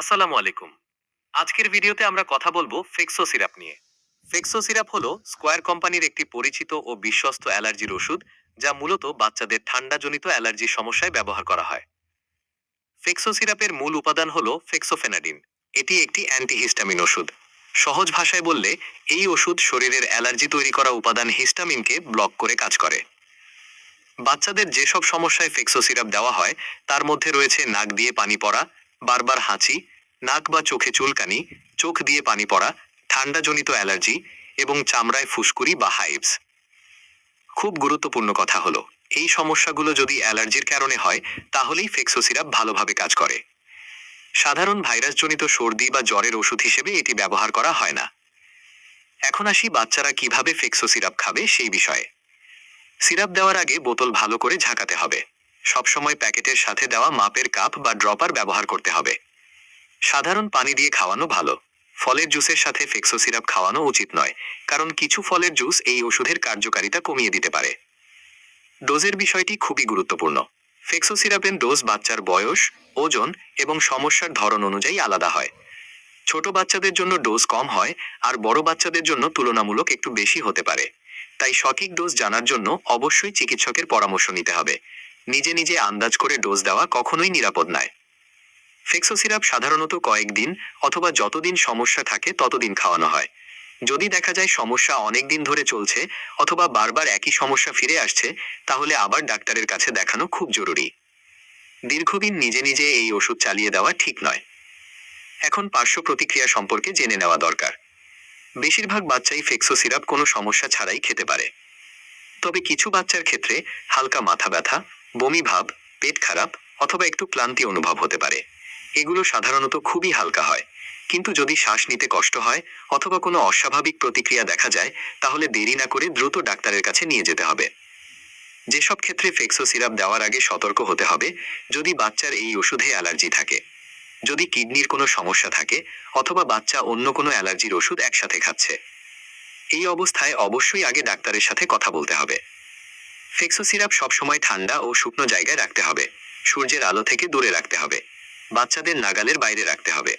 আসসালামু আলাইকুম। আজকের ভিডিওতে আমরা কথা বলব ফেক্সো সিরাপ নিয়ে। ফেক্সো সিরাপ হলো স্কোয়ার কোম্পানির একটি পরিচিত ও বিশ্বস্ত অ্যালার্জির ওষুধ যা মূলত বাচ্চাদের ঠান্ডাজনিত অ্যালার্জির সমস্যায় ব্যবহার করা হয়। ফেক্সো সিরাপের মূল উপাদান হলো ফেক্সোফেনাডিন এটি একটি অ্যান্টিহিস্টামিন ওষুধ। সহজ ভাষায় বললে, এই ওষুধ শরীরের অ্যালার্জি তৈরি করা উপাদান হিস্টামিনকে ব্লক করে কাজ করে। বাচ্চাদের যেসব সমস্যায় ফেক্সো সিরাপ দেওয়া হয়, তার মধ্যে রয়েছে নাক দিয়ে পানি পড়া বারবার হাঁচি, নাক বা চোখে চুলকানি, চোখ দিয়ে পানি পড়া, ঠান্ডাজনিত অ্যালার্জি এবং চামড়ায় ফুসকুড়ি বা হাইভস খুব গুরুত্বপূর্ণ কথা হলো, এই সমস্যাগুলো যদি অ্যালার্জির কারণে হয়, তাহলেই ফেক্সো সিরাপ ভালোভাবে কাজ করে। সাধারণ ভাইরাসজনিত সর্দি বা জ্বরের ওষুধ হিসেবে এটি ব্যবহার করা হয় না। এখন আসি বাচ্চারা কীভাবে ফেক্সো সিরাপ খাবে সেই বিষয়ে। সিরাপ দেওয়ার আগে বোতল ভালো করে ঝাঁকাতে হবে। সবসময় প্যাকেটের সাথে দেওয়া মাপের কাপ বা ড্রপার ব্যবহার করতে হবে। সাধারণ পানি দিয়ে খাওয়ানো ভালো। ফলের জুসের সাথে ফেক্সো সিরাপ খাওয়ানো উচিত নয়, কারণ কিছু ফলের জুস এই ওষুধের কার্যকারিতা কমিয়ে দিতে পারে। ডোজের বিষয়টি খুবই গুরুত্বপূর্ণ। ফেক্সো সিরাপের ডোজ বাচ্চার বয়স, ওজন এবং সমস্যার ধরন অনুযায়ী আলাদা হয়। ছোট বাচ্চাদের জন্য ডোজ কম হয়, আর বড় বাচ্চাদের জন্য তুলনামূলক একটু বেশি হতে পারে। তাই সঠিক ডোজ জানার জন্য অবশ্যই চিকিৎসকের পরামর্শ নিতে হবে। নিজে নিজে আন্দাজ করে ডোজ দেওয়া কখনোই নিরাপদ নয়। ফেক্সো সিরাপ সাধারণত কয়েকদিন অথবা যতদিন সমস্যা থাকে ততদিন খাওয়ানো হয়। যদি দেখা যায় সমস্যা অনেক দিন ধরে চলছে অথবা বারবার একই সমস্যা ফিরে আসছে, তাহলে আবার ডাক্তারের কাছে দেখানো খুব জরুরি। দীর্ঘদিন নিজে নিজে এই ওষুধ চালিয়ে দেওয়া ঠিক নয়। এখন পার্শ্ব প্রতিক্রিয়া সম্পর্কে জেনে নেওয়া দরকার। বেশিরভাগ বাচ্চাই ফেক্সো সিরাপ কোনো সমস্যা ছাড়াই খেতে পারে। তবে কিছু বাচ্চার ক্ষেত্রে হালকা মাথা ব্যথা বমি ভাব, পেট খারাপ অথবা একটু ক্লান্তি অনুভব হতে পারে। এগুলো সাধারণত খুবই হালকা হয়। কিন্তু যদি শ্বাস নিতে কষ্ট হয় অথবা কোনো অস্বাভাবিক প্রতিক্রিয়া দেখা যায়, তাহলে দেরি না করে দ্রুত ডাক্তারের কাছে নিয়ে যেতে হবে। যেসব ক্ষেত্রে ফেক্সো সিরাপ দেওয়ার আগে সতর্ক হতে হবে যদি বাচ্চার এই ওষুধে অ্যালার্জি থাকে। যদি কিডনির কোনো সমস্যা থাকে অথবা বাচ্চা অন্য কোনো অ্যালার্জির ওষুধ একসাথে খাচ্ছে। এই অবস্থায় অবশ্যই আগে ডাক্তারের সাথে কথা বলতে হবে। ফেক্সো সিরাপ সবসময় ঠান্ডা ও শুকনো জায়গায় রাখতে হবে। সূর্যের আলো থেকে দূরে রাখতে হবে। বাচ্চাদের নাগালের বাইরে রাখতে হবে।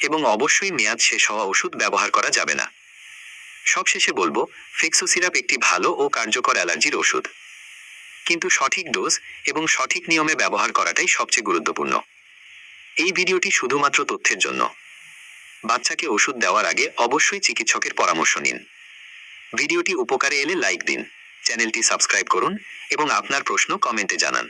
এবং অবশ্যই মেয়াদ শেষ হওয়া ওষুধ ব্যবহার করা যাবে না। সবশেষে বলব, ফেক্সো সিরাপ একটি ভালো ও কার্যকর অ্যালার্জির ওষুধ। কিন্তু সঠিক ডোজ এবং সঠিক নিয়মে ব্যবহার করাটাই সবচেয়ে গুরুত্বপূর্ণ। এই ভিডিওটি শুধুমাত্র তথ্যের জন্য। বাচ্চাকে ওষুধ দেওয়ার আগে অবশ্যই চিকিৎসকের পরামর্শ নিন। ভিডিওটি উপকারে এলে লাইক দিন। চ্যানেলটি সাবস্ক্রাইব করুন এবং আপনার প্রশ্ন কমেন্টে জানান।